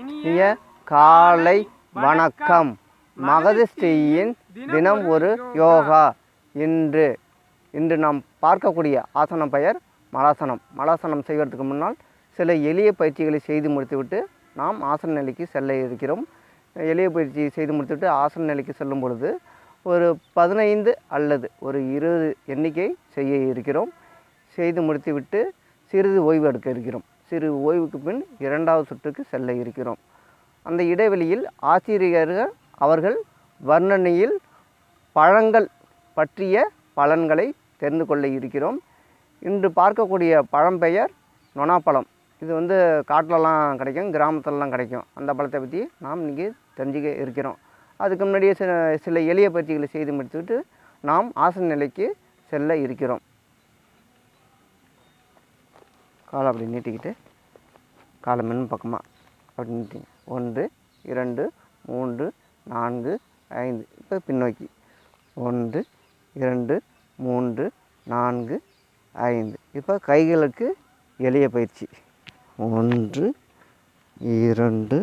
இனிய காலை வணக்கம். மகதிஷ்டியின் தினம் ஒரு யோகா. இன்று இன்று நாம் பார்க்கக்கூடிய ஆசனம் பெயர் மலாசனம். மலாசனம் செய்வதற்கு முன்னால் சில எளிய பயிற்சிகளை செய்து முடித்துவிட்டு நாம் ஆசன நிலைக்கு செல்ல இருக்கிறோம். எளிய பயிற்சி செய்து முடித்துவிட்டு ஆசன நிலைக்கு செல்லும் பொழுது ஒரு பதினைந்து அல்லது ஒரு இருபது எண்ணிக்கை செய்ய இருக்கிறோம். செய்து முடித்துவிட்டு சிறிது ஓய்வு எடுக்க இருக்கிறோம். சிறு ஓய்வுக்கு பின் இரண்டாவது சுற்றுக்கு செல்ல இருக்கிறோம். அந்த இடைவெளியில் ஆசிரியர்கள் அவர்கள் வர்ணனையில் பழங்கள் பற்றிய பலன்களை தெரிந்து கொள்ள இருக்கிறோம். இன்று பார்க்கக்கூடிய பழம் பெயர் நொனாப்பழம். இது வந்து காட்டிலலாம் கிடைக்கும் கிராமத்துலலாம் கிடைக்கும். அந்த பழத்தை பற்றி நாம் இன்றைக்கி தெரிஞ்சுக்க இருக்கிறோம். அதுக்கு முன்னாடியே சில சில எளிய பயிற்சிகளை செய்து முடித்துவிட்டு நாம் ஆசன நிலைக்கு செல்ல இருக்கிறோம். காலை அப்படி நீட்டிக்கிட்டு காலை மின் பக்கமாக அப்படி நீட்டிங்க. ஒன்று இரண்டு மூன்று நான்கு ஐந்து. இப்போ பின்னோக்கி. ஒன்று இரண்டு மூன்று நான்கு ஐந்து. இப்போ கைகளுக்கு எளிய பயிற்சி. ஒன்று இரண்டு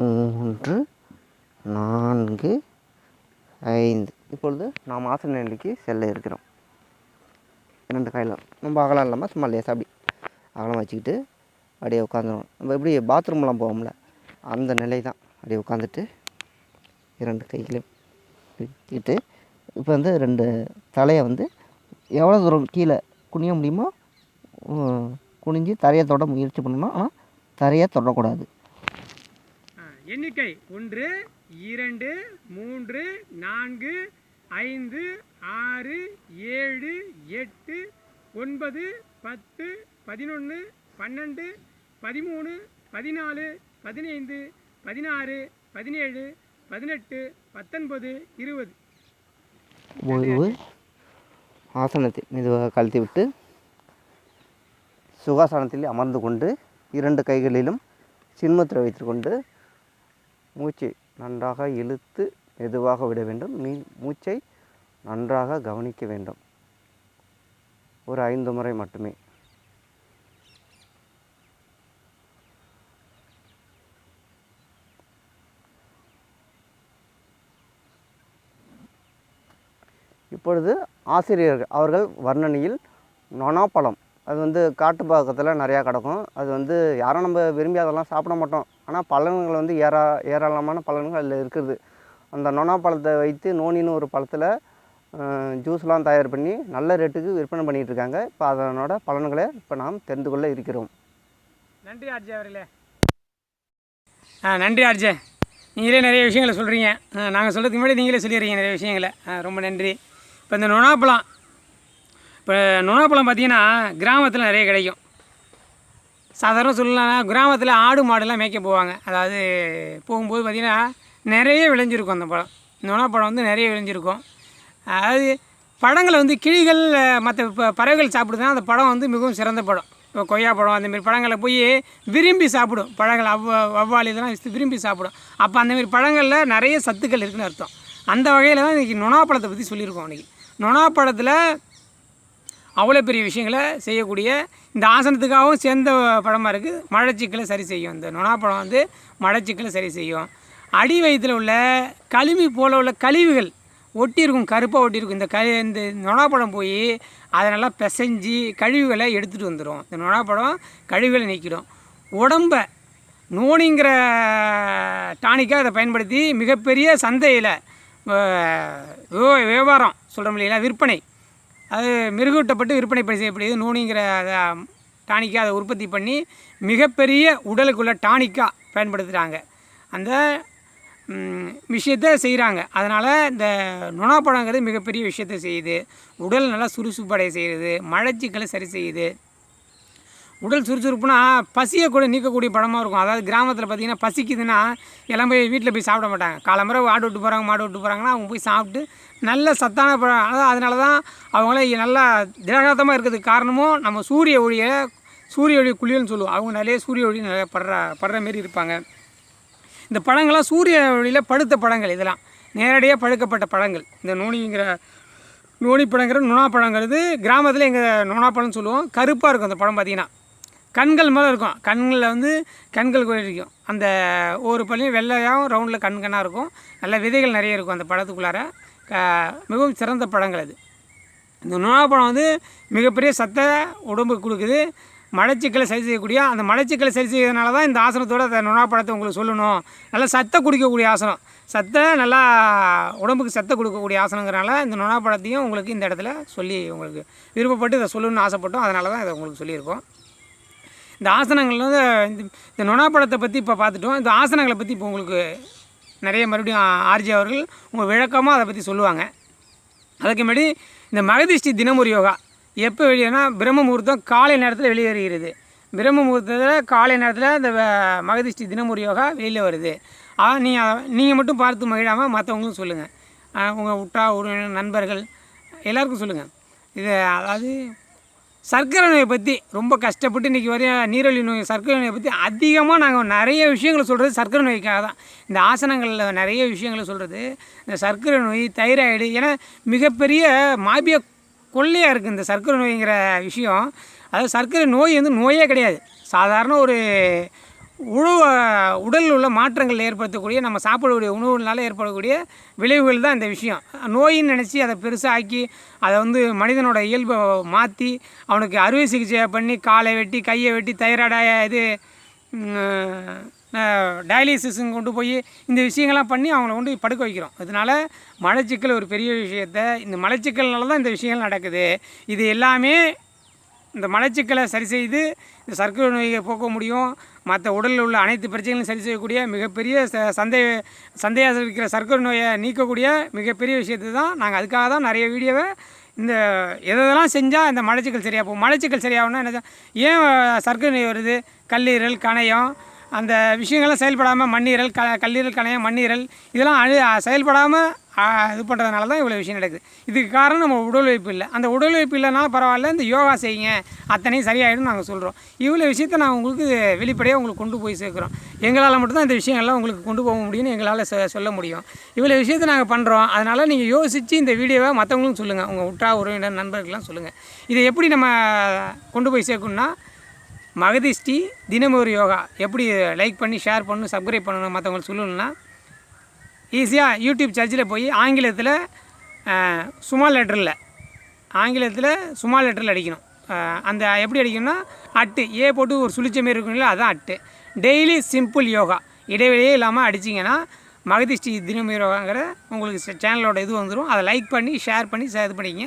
மூன்று நான்கு ஐந்து. இப்பொழுது நாம் ஆசன நிலைக்கு செல்ல இருக்கிறோம். ரெண்டு கையில் ரொம்ப அகலம் இல்லாமல் சும்மா லேசாக அப்படி அகலம் வச்சுக்கிட்டு அப்படியே உட்காந்துரும் நம்ம எப்படி பாத்ரூம்லாம் போவோம்ல அந்த நிலை தான் அப்படியே உட்காந்துட்டு இரண்டு கைகளையும் வச்சுக்கிட்டு இப்போ வந்து ரெண்டு தலையை வந்து எவ்வளோ தூரம் கீழே குனிய முடியுமோ குனிஞ்சு தரையை தொட முயற்சி பண்ணணும் ஆனால் தரையை தொடக்கூடாது. எண்ணிக்கை ஒன்று இரண்டு மூன்று நான்கு ஐந்து ஆறு ஏழு எட்டு ஒன்பது பத்து பதினொன்று பன்னெண்டு பதிமூணு பதினாலு பதினைந்து பதினாறு பதினேழு பதினெட்டு பத்தொன்பது இருபது. ஓய்வு ஆசனத்தை மெதுவாக கழட்டி விட்டு சுகாசனத்தில் அமர்ந்து கொண்டு இரண்டு கைகளிலும் சின்மத்தில் வைத்துக்கொண்டு மூச்சை நன்றாக இழுத்து மெதுவாக விட வேண்டும். மீ மூச்சை நன்றாக கவனிக்க வேண்டும். ஒரு ஐந்து முறை மட்டுமே. இப்பொழுது ஆசிரியர்கள் அவர்கள் வர்ணனையில் நொனாப்பழம் அது வந்து காட்டு பக்கத்தில் நிறையா கிடக்கும். அது வந்து யாரும் நம்ம விரும்பி அதெல்லாம் சாப்பிட மாட்டோம். ஆனால் பலன்கள் வந்து ஏரா ஏராளமான பலன்கள் அதில் இருக்குது. அந்த நொனாப்பழத்தை வைத்து நோனின்னு ஒரு பழத்தில் ஜூஸ்லாம் தயார் பண்ணி நல்ல ரேட்டுக்கு விற்பனை பண்ணிகிட்டு இருக்காங்க. இப்போ அதனோட பலன்களை இப்போ நாம் தெரிந்து கொள்ள இருக்கிறோம். நன்றி ஆர்ஜே அவர்களே. ஆ நன்றி ஆர்ஜே. நீங்களே நிறைய விஷயங்களை சொல்கிறீங்க நாங்கள் சொல்கிறதுக்கு முன்னாடி நீங்களே சொல்லிடுறீங்க நிறைய விஷயங்களை. ரொம்ப நன்றி. இப்போ இந்த நொனாப்பழம் இப்போ நொனாப்பழம் பார்த்தீங்கன்னா கிராமத்தில் நிறைய கிடைக்கும். சாதாரண சொல்லலாம்னா கிராமத்தில் ஆடு மாடுலாம் மேய்க்க போவாங்க. அதாவது போகும்போது பார்த்திங்கன்னா நிறைய விளைஞ்சிருக்கும் அந்த பழம். நொனாப்பழம் வந்து நிறைய விளைஞ்சிருக்கும். அதாவது பழங்களை வந்து கிளிகள் மற்ற பறவைகள் சாப்பிடுதுன்னா அந்த பழம் வந்து மிகவும் சிறந்த பழம். இப்போ கொய்யா பழம் அந்தமாரி பழங்களை போய் விரும்பி சாப்பிடும். பழங்கள் அவ்வ வவ்வால் இதெல்லாம் விரும்பி சாப்பிடும். அப்போ அந்தமாரி பழங்களில் நிறைய சத்துக்கள் இருக்குதுன்னு அர்த்தம். அந்த வகையில் தான் இன்றைக்கி நுணாப்பழத்தை பற்றி சொல்லியிருக்கோம் நொனா படத்தில் அவ்வளோ பெரிய விஷயங்களை செய்யக்கூடிய இந்த ஆசனத்துக்காகவும் சேர்ந்த படமாக இருக்குது மழைச்சிக்கலை சரி செய்யும். இந்த நொனாப்பழம் வந்து மழைச்சிக்கலை சரி செய்யும். அடி வயிற்றில் உள்ள கழிவு போல உள்ள கழிவுகள் ஒட்டியிருக்கும் கருப்பாக ஒட்டியிருக்கும் இந்த க இந்த நொனாப்பழம் போய் அதை நல்லா பிசைஞ்சு கழிவுகளை எடுத்துகிட்டு வந்துடும் இந்த நொனாப்பழம் கழிவுகளை நீக்கிடும். உடம்ப நோனிங்கிற டானிக்காக அதை பயன்படுத்தி மிகப்பெரிய சந்தையில் வியாபாரம் சொல்கிறோம் இல்லைங்களா? விற்பனை. அது மிருகூட்டப்பட்டு விற்பனை பணி செய்யப்படுது நூனிங்கிற அதை டானிக்காக அதை உற்பத்தி பண்ணி மிகப்பெரிய உடலுக்குள்ள டானிக்காக பயன்படுத்துகிறாங்க அந்த விஷயத்தை செய்கிறாங்க அதனால் இந்த நுணாப்பழங்கிறது மிகப்பெரிய விஷயத்தை செய்யுது. உடல் நல்லா சுறுசுப்படையை செய்கிறது மலச்சிக்கலை சரி செய்யுது. உடல் சுறுசுறுப்புனா பசியை கூட நீக்கக்கூடிய பழமாக இருக்கும். அதாவது கிராமத்தில் பார்த்தீங்கன்னா பசிக்குதுன்னா எல்லாம் போய் வீட்டில் போய் சாப்பிட மாட்டாங்க. காலம்புற ஆடு விட்டு போகிறாங்க மாடு விட்டு போகிறாங்கன்னா அவங்க போய் சாப்பிட்டு நல்ல சத்தான பழம் அதாவது அதனால தான் அவங்கள நல்லா திடகாத்தமாக இருக்கிறதுக்கு காரணமும் நம்ம சூரிய ஒளியை சூரிய ஒளி குளியல்னு சொல்லுவோம். அவங்க நிறைய சூரிய ஒளி நிறைய படுற படுற மாரி இருப்பாங்க. இந்த பழங்கள்லாம் சூரிய ஒளியில் படுத்த பழங்கள் இதெல்லாம். நேரடியாக பழுக்கப்பட்ட பழங்கள். இந்த நோனிங்கிற நூனிங்கிற நுணா நுணாப்பழங்கிறது கிராமத்தில் எங்கள் நுணாப்பழம்னு சொல்லுவோம். கருப்பாக இருக்கும் அந்த பழம் பார்த்தீங்கன்னா கண்கள் மேலே இருக்கும். கண்களில் வந்து கண்கள் கூட இருக்கும் அந்த ஒவ்வொரு பள்ளியும் வெள்ளையாகவும் ரவுண்டில் கண்கண்ணாக இருக்கும். நல்ல விதைகள் நிறைய இருக்கும் அந்த பழத்துக்குள்ளார. க மிகவும் சிறந்த பழங்கள் அது. இந்த நுணாப்பழம் வந்து மிகப்பெரிய சத்தை உடம்புக்கு கொடுக்குது. மலச்சிக்கலை சரி செய்யக்கூடிய அந்த மலச்சிக்கலை சரி செய்யறதுனால தான் இந்த ஆசனத்தோட அந்த நுணாப்பழத்தை உங்களுக்கு சொல்லணும். நல்லா சத்தை குடிக்கக்கூடிய ஆசனம். சத்தை நல்லா உடம்புக்கு சத்தை கொடுக்கக்கூடிய ஆசனங்கிறனால இந்த நுணாப்பழத்தையும் உங்களுக்கு இந்த இடத்துல சொல்லி உங்களுக்கு விருப்பப்பட்டு இதை சொல்லணும்னு ஆசைப்பட்டோம். அதனால தான் இதை உங்களுக்கு சொல்லியிருக்கோம். இந்த ஆசனங்கள் வந்து இந்த இந்த படத்தை பற்றி இப்போ பார்த்துட்டோம். இந்த ஆசனங்களை பற்றி இப்போ உங்களுக்கு நிறைய மறுபடியும் ஆர்ஜி அவர்கள் உங்கள் விளக்கமாக அதை பற்றி சொல்லுவாங்க. அதுக்கு முன்னாடி இந்த மகதிஷ்டி தினமுறை யோகா. எப்போ வெளியேனா பிரம்ம முகூர்த்தம் காலை நேரத்தில் வெளியேறுகிறது. பிரம்ம முகூர்த்தத்தில் காலை நேரத்தில் இந்த மகதிஷ்டி தினமுறை யோகா வெளியில் வருது. ஆனால் நீங்கள் நீங்கள் மட்டும் பார்த்து மகிழாமல் மற்றவங்களும் சொல்லுங்கள் உங்கள் உற்றா உறவினர் நண்பர்கள் எல்லாருக்கும் சொல்லுங்கள் இது அதாவது சர்க்கரை நோயை பற்றி ரொம்ப கஷ்டப்பட்டு இன்றைக்கி வரைய நீரழி நோய் சர்க்கரை நோயை பற்றி அதிகமாக நாங்கள் நிறைய விஷயங்களை சொல்கிறது சர்க்கரை நோய்க்காக தான். இந்த ஆசனங்களில் நிறைய விஷயங்களை சொல்கிறது இந்த சர்க்கரை நோய் தைராய்டு ஏன்னா மிகப்பெரிய மாபிய கொள்ளையாக இருக்குது இந்த சர்க்கரை நோய்ங்கிற விஷயம். அதாவது சர்க்கரை நோய் வந்து நோயே கிடையாது. சாதாரண ஒரு உணவு உடலில் உள்ள மாற்றங்கள் ஏற்படுத்தக்கூடிய நம்ம சாப்பிடக்கூடிய உணவுனால ஏற்படக்கூடிய விளைவுகள் தான் இந்த விஷயம். நோயின்னு நினச்சி அதை பெருசாக்கி அதை வந்து மனிதனோட இயல்பை மாற்றி அவனுக்கு அறுவை சிகிச்சை பண்ணி காலை வெட்டி கையை வெட்டி தைராய்டாக இது டயாலிசிஸுங்க கொண்டு போய் இந்த விஷயங்கள்லாம் பண்ணி அவங்கள கொண்டு போய் படுக்க வைக்கிறோம். அதனால் மலச்சிக்கல் ஒரு பெரிய விஷயத்த இந்த மலச்சிக்கல்னால தான் இந்த விஷயங்கள் நடக்குது. இது எல்லாமே இந்த மலச்சிக்கலை சரி செய்து இந்த சர்க்கரை நோயை போக்க முடியும். மற்ற உடலில் உள்ள அனைத்து பிரச்சனைகளையும் சரி செய்யக்கூடிய மிகப்பெரிய ச சந்தேக சந்தையாக இருக்கிற சர்க்கரை நோயை நீக்கக்கூடிய மிகப்பெரிய விஷயத்தை தான் நாங்கள் அதுக்காக தான் நிறைய வீடியோவை இந்த எதெல்லாம் செஞ்சால் இந்த மலச்சிக்கல் சரியாக போகும்? மலச்சிக்கல் சரியாகணும்னா என்ன? ஏன் சர்க்கரை நோய் வருது? கல்லீரல் கணையம் அந்த விஷயங்கள்லாம் செயல்படாமல் மண்ணீரல் க கல்லீரல் கணையம் மண்ணீரல் இதெல்லாம் அழு செயல்படாமல் இது பண்ணுறதுனால தான் இவ்வளோ விஷயம் நடக்குது. இதுக்கு காரணம் நம்ம உடல் உழைப்பு இல்லை. அந்த உடல் உழைப்பு இல்லைனாலும் பரவாயில்ல இந்த யோகா செய்யுங்க. அத்தனையும் சரியாயிடும் நாங்கள் சொல்கிறோம் இவ்வளோ விஷயத்தை நான் உங்களுக்கு வெளிப்படையாக உங்களுக்கு கொண்டு போய் சேர்க்குறோம். எங்களால் மட்டும்தான் இந்த விஷயங்கள்லாம் உங்களுக்கு கொண்டு போக முடியும்னு எங்களால் சொல்ல முடியும். இவ்வளோ விஷயத்தை நாங்கள் பண்ணுறோம் அதனால் நீங்கள் யோசித்து இந்த வீடியோவை மற்றவங்களும் சொல்லுங்கள் உங்கள் உற்றா உறவினர் நண்பர்கள்லாம் சொல்லுங்கள் இதை எப்படி நம்ம கொண்டு போய் சேர்க்கணும்னா மகதிஷ்டி தினமும் ஒரு யோகா. எப்படி லைக் பண்ணி ஷேர் பண்ணணும் சப்ஸ்கிரைப் பண்ணணும் மற்றவங்களுக்கு சொல்லணும்னா ஈஸியாக யூடியூப் சர்ச்சில் போய் ஆங்கிலத்தில் சும்மா லெட்டரில் ஆங்கிலத்தில் சும்மா லெட்டரில் அடிக்கணும். அந்த எப்படி அடிக்கணும்னா அட்டு. ஏ போட்டு ஒரு சுழிச்ச மாரி இருக்குங்களா அதான் அட்டு. Daily simple yoga. இடைவெளியே இல்லாமல் அடிச்சிங்கன்னா மகதிஷ்டி தினம் யோகாங்கிற உங்களுக்கு சேனலோட இது வந்துடும் அதை லைக் பண்ணி ஷேர் பண்ணி இது பண்ணிங்க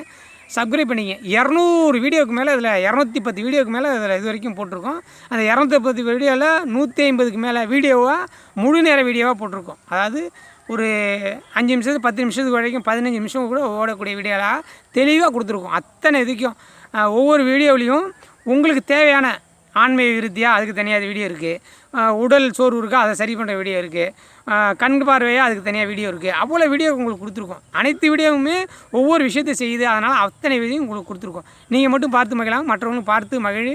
சப்ஸ்கிரைப் பண்ணிங்க. இரநூறு வீடியோவுக்கு மேலே இதில் இரநூத்தி பத்து வீடியோக்கு மேலே அதில் இது வரைக்கும் போட்டிருக்கோம். அந்த இரநூத்தி பத்து வீடியோவில் நூற்றி ஐம்பதுக்கு மேலே வீடியோவாக முழு நேர வீடியோவாக போட்டிருக்கோம். அதாவது ஒரு அஞ்சு நிமிஷத்துக்கு பத்து நிமிஷத்துக்கு வரைக்கும் பதினஞ்சு நிமிஷம் கூட ஓடக்கூடிய வீடியோலாம் தெளிவாக கொடுத்துருக்கோம். அத்தனை இதுக்கும் ஒவ்வொரு வீடியோவிலையும் உங்களுக்கு தேவையான ஆண்மை விருத்தியாக அதுக்கு தனியாக வீடியோ இருக்குது உடல் சோர்வு இருக்கா அதை சரி பண்ணுற வீடியோ இருக்குது கண் பார்வையாக அதுக்கு தனியாக வீடியோ இருக்குது அவ்வளோ வீடியோ உங்களுக்கு கொடுத்துருக்கோம். அனைத்து வீடியோவுமே ஒவ்வொரு விஷயத்தை செய்யுது. அதனால் அத்தனை வீடியோ உங்களுக்கு கொடுத்துருக்கோம். நீங்கள் மட்டும் பார்த்து மகிழலாம் மற்றவங்களும் பார்த்து மகிழ்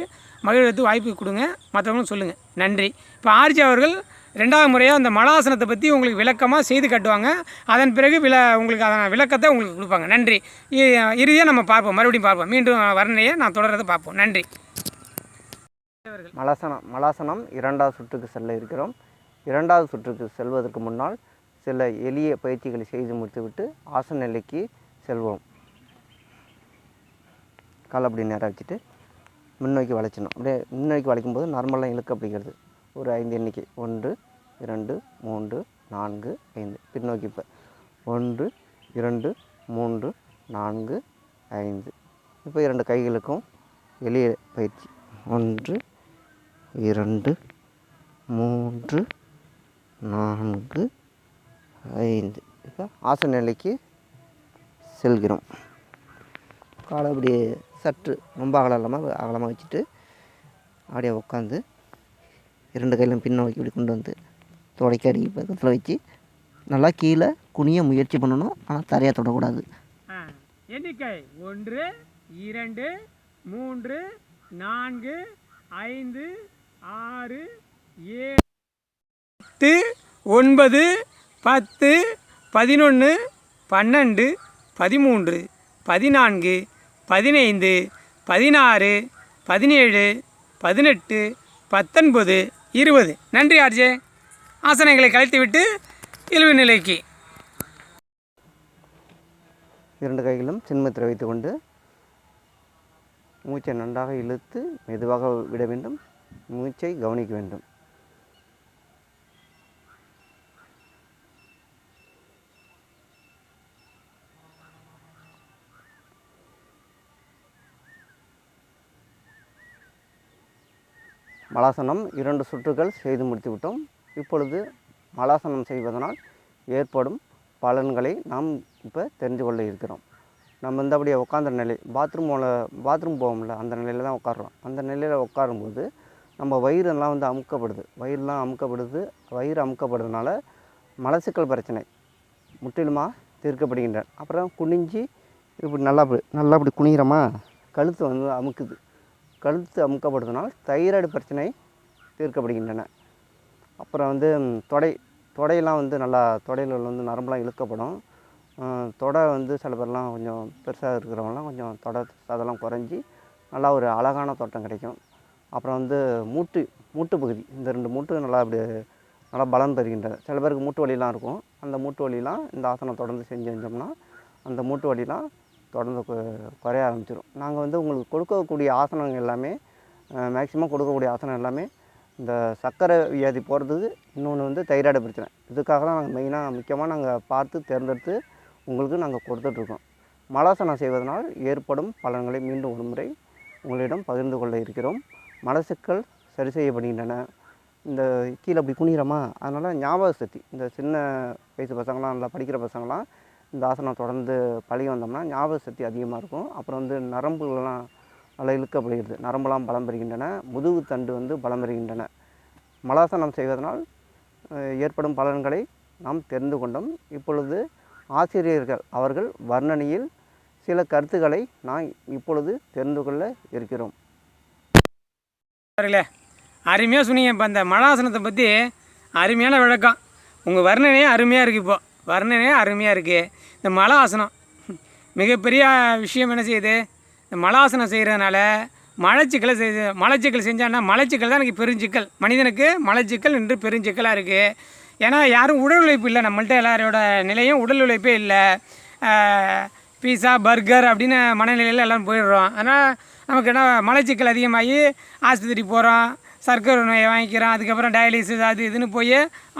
மகிழ்வதற்கு வாய்ப்பு கொடுங்க. மற்றவங்களும் சொல்லுங்கள் நன்றி. இப்போ ஆர்ஜி அவர்கள் ரெண்டாவது முறையாக அந்த மலாசனத்தை பற்றி உங்களுக்கு விளக்கமாக செய்து காட்டுவாங்க. அதன் பிறகு வில உங்களுக்கு அதன் விளக்கத்தை உங்களுக்கு கொடுப்பாங்க. நன்றி. இறுதியாக நம்ம பார்ப்போம். மறுபடியும் பார்ப்போம். மீண்டும் வர்ணையை நான் தொடர்றதை பார்ப்போம். நன்றி. மலாசனம் மலாசனம் இரண்டாவது சுற்றுக்கு செல்ல இருக்கிறோம். இரண்டாவது சுற்றுக்கு செல்வதற்கு முன்னால் சில எளிய பயிற்சிகளை செய்து முடித்துவிட்டு ஆசன நிலைக்கு செல்வோம். கால் அப்படி நேராக வச்சுட்டு முன்னோக்கி வளைச்சணும் அப்படியே முன்னோக்கி வளைக்கும் போது நார்மலாக இழுக்க அப்படிங்கிறது. ஒரு ஐந்து எண்ணிக்கை. ஒன்று இரண்டு மூன்று நான்கு ஐந்து. பின்னோக்கி இப்போ. ஒன்று இரண்டு மூன்று நான்கு ஐந்து. இப்போ இரண்டு கைகளுக்கும் எளிய பயிற்சி. ஒன்று இரண்டு மூன்று நான்கு ஐந்து. இப்போ ஆசன நிலைக்கு செல்கிறோம். காலை அப்படி சற்று ரொம்ப அகலம் இல்லாமல் அகலமாக வச்சுட்டு அப்படியே உட்காந்து இரண்டு கையிலும் பின்னோக்கி இப்படி கொண்டு வந்து துடைக்க அடி பக்கத்தில் வச்சு நல்லா கீழே குனிய முயற்சி பண்ணணும். ஆனால் தரையாக தொடக்கூடாது. எண்ணிக்கை ஒன்று இரண்டு மூன்று நான்கு ஐந்து ஆறு ஏழு எட்டு ஒன்பது பத்து பதினொன்று பன்னெண்டு பதிமூன்று பதினான்கு பதினைந்து பதினாறு பதினேழு பதினெட்டு பத்தொன்பது இருபது. நன்றி ஆர்ஜே. ஆசனங்களை கழித்துவிட்டு இழிவு நிலைக்கு. இரண்டு கைகளும் சின்மத்தில் வைத்துக்கொண்டு மூச்சை நன்றாக இழுத்து மெதுவாக விட வேண்டும். மூச்சை கவனிக்க வேண்டும். மலாசனம் இரண்டு சுற்றுகள் செய்து முடித்துவிட்டோம். இப்பொழுது மலாசனம் செய்வதனால் ஏற்படும் பலன்களை நாம் இப்போ தெரிந்து கொள்ள இருக்கிறோம். நம்ம இந்தபடியே அப்படியே உட்காந்த நிலை பாத்ரூம் பாத்ரூம் போவோம்ல அந்த நிலையில் தான் உட்காடுறோம் அந்த நிலையில் உட்காரும்போது நம்ம வயிறெல்லாம் வந்து அமுக்கப்படுது. வயிறுலாம் அமுக்கப்படுது வயிறு அமுக்கப்படுறதுனால மலசிக்கல் பிரச்சனை முற்றிலுமாக தீர்க்கப்படுகின்றன. அப்புறம் குனிஞ்சு இப்படி நல்லா நல்லா இப்படி குனிகிறோமா கழுத்து வந்து அமுக்குது. கழுத்து அமுக்கப்படுறதுனால் தைராய்டு பிரச்சனை தீர்க்கப்படுகின்றன. அப்புறம் வந்து தொடை தொடையெல்லாம் வந்து நல்லா தொடையில் வந்து நரம்பெலாம் இழுக்கப்படும். தொடை வந்து சில பேர்லாம் கொஞ்சம் பெருசாக இருக்கிறவங்கலாம் கொஞ்சம் தொடை அதெல்லாம் குறைஞ்சி நல்லா ஒரு அழகான தோட்டம் கிடைக்கும். அப்புறம் வந்து மூட்டு மூட்டு பகுதி இந்த ரெண்டு மூட்டு நல்லா அப்படி நல்லா பலம் பெறுகின்றன சில பேருக்கு மூட்டு வலிலாம் இருக்கும். அந்த மூட்டு வலிலாம் இந்த ஆசனம் தொடர்ந்து செஞ்சு செஞ்சோம்னா அந்த மூட்டு வலிலாம் தொடர்ந்து குறைய ஆரம்பிச்சிடும் நாங்கள் வந்து உங்களுக்கு கொடுக்கக்கூடிய ஆசனங்கள் எல்லாமே மேக்ஸிமம் கொடுக்கக்கூடிய ஆசனம் எல்லாமே இந்த சர்க்கரை வியாதி போகிறதுக்கு இன்னொன்று வந்து தைராய்டு பிரச்சனை. இதுக்காக தான் நாங்கள் மெயினாக முக்கியமாக நாங்கள் பார்த்து தேர்ந்தெடுத்து உங்களுக்கு நாங்கள் கொடுத்துட்ருக்கோம். மலாசனம் செய்வதனால் ஏற்படும் பலன்களை மீண்டும் ஒரு முறை உங்களிடம் பகிர்ந்து கொள்ள இருக்கிறோம். மலசுக்கள் சரி செய்யப்படுகின்றன. இந்த கீழே அப்படி குனிகிறோமா அதனால் ஞாபக சக்தி இந்த சின்ன வயசு பசங்களாம் நல்லா படிக்கிற பசங்களாம் இந்த ஆசனம் தொடர்ந்து பழகி வந்தோம்னா ஞாபக சக்தி அதிகமாக இருக்கும். அப்புறம் வந்து நரம்புகளெலாம் நல்லா இழுக்கப்படுகிறது. நரம்பெல்லாம் பலம் பெறுகின்றன. முதுகு தண்டு வந்து பலம் பெறுகின்றன. மலாசனம் செய்வதனால் ஏற்படும் பலன்களை நாம் தெரிந்து கொண்டோம். இப்பொழுது ஆசிரியர்கள் அவர்கள் வர்ணனையில் சில கருத்துக்களை நான் இப்பொழுது தெரிந்து கொள்ள இருக்கிறோம். அருமையாக சொன்னீங்க. இப்போ அந்த மலாசனத்தை பற்றி அருமையான விளக்கம். உங்கள் வர்ணனையே அருமையாக இருக்குது இப்போது வர்ணனே அருமையாக இருக்குது இந்த மலாசனம் மிகப்பெரிய விஷயம் என்ன செய்யுது? இந்த மலாசனம் செய்கிறதுனால மலச்சிக்கலை செய்து மலச்சிக்கல் செஞ்சான்னா மலச்சிக்கல் தான் எனக்கு பெருஞ்சிக்கல். மனிதனுக்கு மலச்சிக்கல் என்று பெருஞ்சிக்கலாக இருக்குது ஏன்னா யாரும் உடல் உழைப்பு இல்லை. நம்மள்ட்ட எல்லாரோட நிலையும் உடல் உழைப்பே இல்லை. பீஸா பர்கர் அப்படின்னு மனநிலையில் எல்லாம் போயிடுறோம். ஆனால் நமக்கு என்ன மலச்சிக்கல் அதிகமாகி ஆஸ்பத்திரி போகிறோம் சர்க்கரை நோயை வாங்கிக்கிறோம் அதுக்கப்புறம் டயாலிசிஸ் அது இதுன்னு போய்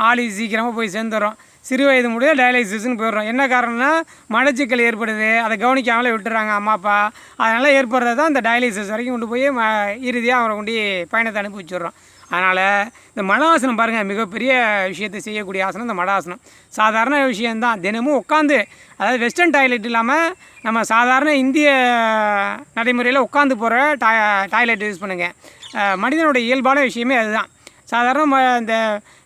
ஆளி சீக்கிரமாக போய் சேர்ந்துடுறோம் சிறு வயது முடிய டயாலிசிஸ்னு போயிடுறோம். என்ன காரணம்னா மலச்சிக்கல் ஏற்படுது. அதை கவனிக்காமலே விட்டுறாங்க அம்மா அப்பா. அதனால் ஏற்படுறது தான் இந்த டயாலிசிஸ் வரைக்கும் கொண்டு போய் ம இறுதியாக அவரை கொண்டு பயணத்தை அனுப்பி வச்சுடுறோம். அதனால் இந்த மலாசனம் பாருங்கள் மிகப்பெரிய விஷயத்தை செய்யக்கூடிய ஆசனம் இந்த மடாசனம் சாதாரண விஷயந்தான் தினமும் உட்காந்து அதாவது வெஸ்டர்ன் டாய்லெட் இல்லாமல் நம்ம சாதாரண இந்திய நடைமுறையில் உட்காந்து போகிற டா டாய்லெட் யூஸ் பண்ணுங்கள் மனிதனுடைய இயல்பான விஷயமே அதுதான். சாதாரண ம இந்த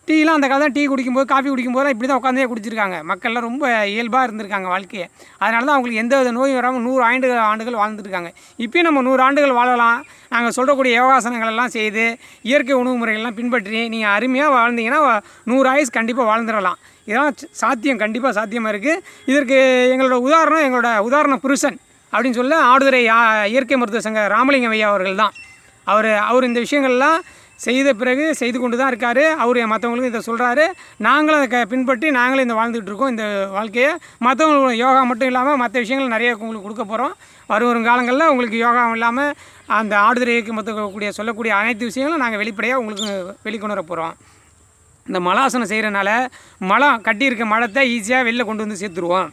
டீலாம் அந்த காலத்தில் டீ குடிக்கும்போது காஃபி குடிக்கும்போது இப்படி தான் உட்காந்தே குடிச்சிருக்காங்க. மக்கள்லாம் ரொம்ப இயல்பாக இருந்திருக்காங்க வாழ்க்கையை. அதனால தான் அவங்களுக்கு எந்த வித நோயும் வராமல் நூறு ஆண்டு ஆண்டுகள் வாழ்ந்துருக்காங்க இப்போயும் நம்ம நூறு ஆண்டுகள் வாழலாம். நாங்கள் சொல்கிறக்கூடிய யோகாசனங்கள் எல்லாம் செய்து இயற்கை உணவு முறைகள்லாம் பின்பற்றி நீங்கள் அருமையாக வாழ்ந்தீங்கன்னா நூறு ஆயுஸ் கண்டிப்பாக வாழ்ந்துடலாம். இதெல்லாம் சாத்தியம் கண்டிப்பாக சாத்தியமாக இருக்குது இதற்கு எங்களோட உதாரணம் எங்களோட உதாரண புருஷன் அப்படின்னு சொல்ல ஆடுதுறை இயற்கை மருத்துவ சங்க ராமலிங்கம் ஐயா அவர்கள் தான் அவர் அவர் இந்த விஷயங்கள்லாம் செய்த பிறகு செய்து கொண்டு தான் இருக்கார். அவர் மற்றவங்களுக்கு இதை சொல்கிறாரு நாங்களும் அதை க பின்பற்றி நாங்களும் இந்த வாழ்ந்துகிட்ருக்கோம் இந்த வாழ்க்கையை. மற்றவங்களுக்கு யோகா மட்டும் இல்லாமல் மற்ற விஷயங்கள் நிறைய உங்களுக்கு கொடுக்க போகிறோம் வரும் வரும் காலங்களில் உங்களுக்கு யோகா இல்லாமல் அந்த ஆடுதுறை இயக்கம் சொல்லக்கூடிய அனைத்து விஷயங்களும் நாங்கள் வெளிப்படையாக உங்களுக்கு வெளிக்கொணர போகிறோம் இந்த மலாசனம் செய்கிறனால மலம் கட்டியிருக்க மலத்தை ஈஸியாக வெளில கொண்டு வந்து சேர்த்துருவோம்.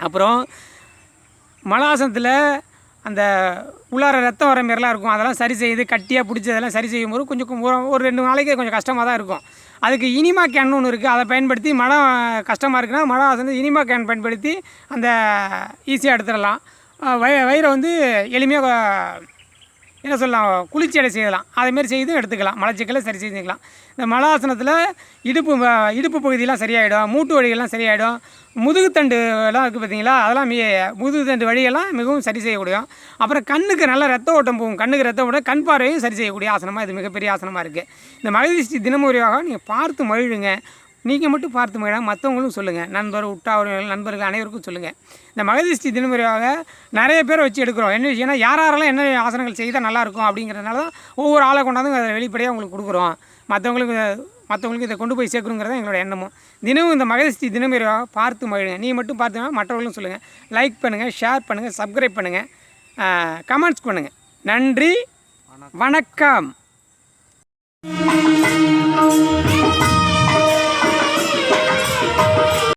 அப்புறம் மலாசனத்தில் அந்த உள்ளார ரத்தம் வர மாரிலாம் இருக்கும். அதெல்லாம் சரி செய்து கட்டியாக பிடிச்சி அதெல்லாம் சரி செய்யும்போது கொஞ்சம் ஒரு- ஒரு ரெண்டு நாளைக்கு கொஞ்சம் கஷ்டமாக தான் இருக்கும். அதுக்கு இனிமா கேன் ஒன்று இருக்குது அதை பயன்படுத்தி மழை கஷ்டமாக இருக்குன்னா மழை வந்து இனிமா கேன் பயன்படுத்தி அந்த ஈஸியாக எடுத்துடலாம். வய வயிறை வந்து எளிமையாக என்ன சொல்லலாம் குளிர்ச்சி அடை செய்யலாம். அதேமாரி செய்தும் எடுத்துக்கலாம். மலச்சிக்கலை சரி செஞ்சுக்கலாம். இந்த மலாசனத்தில் இடுப்பு இடுப்பு பகுதியெலாம் சரியாயிடும். மூட்டு வழிகள்லாம் சரியாயிடும். முதுகுத்தண்டு எல்லாம் இருக்குது பார்த்தீங்களா அதெல்லாம் மி முதுகுத்தண்டு வழியெல்லாம் மிகவும் சரி செய்யக்கூடிய அப்புறம் கண்ணுக்கு நல்ல ரத்த ஓட்டம் போகும். கண்ணுக்கு ரத்த ஓட்டம் கண் பார்வையும் சரி செய்யக்கூடிய ஆசனமாக இது மிகப்பெரிய ஆசனமாக இருக்குது இந்த மகிழ்ச்சி தினமுறையாக நீங்கள் பார்த்து மகிழுங்க. நீங்கள் மட்டும் பார்த்து மகிழ மற்றவங்களும் சொல்லுங்கள் நண்பர் உட்டாவர்கள் நண்பர்கள் அனைவருக்கும் சொல்லுங்கள் இந்த மகதிஷ்டி தினமுறையாக நிறைய பேர் வச்சு எடுக்கிறோம். என்ன விஷயம்னா யார் யாரெல்லாம் என்ன ஆசனங்கள் செய்தால் நல்லாயிருக்கும் அப்படிங்கிறதுனால தான் ஒவ்வொரு ஆளை கொண்டாந்து அதை வெளிப்படையாக உங்களுக்கு கொடுக்குறோம். மற்றவங்களுக்கு மற்றவங்களுக்கு இதை கொண்டு போய் சேர்க்கணுங்கிறது எங்களோட எண்ணமும். தினமும் இந்த மகதிஷ்டி தினமுறையாக பார்த்து மகிழுங்க. நீ மட்டும் பார்த்து மற்றவர்களும் சொல்லுங்கள் லைக் பண்ணுங்கள் ஷேர் பண்ணுங்கள் சப்ஸ்கிரைப் பண்ணுங்கள் கமெண்ட்ஸ் பண்ணுங்கள் நன்றி. வணக்கம்.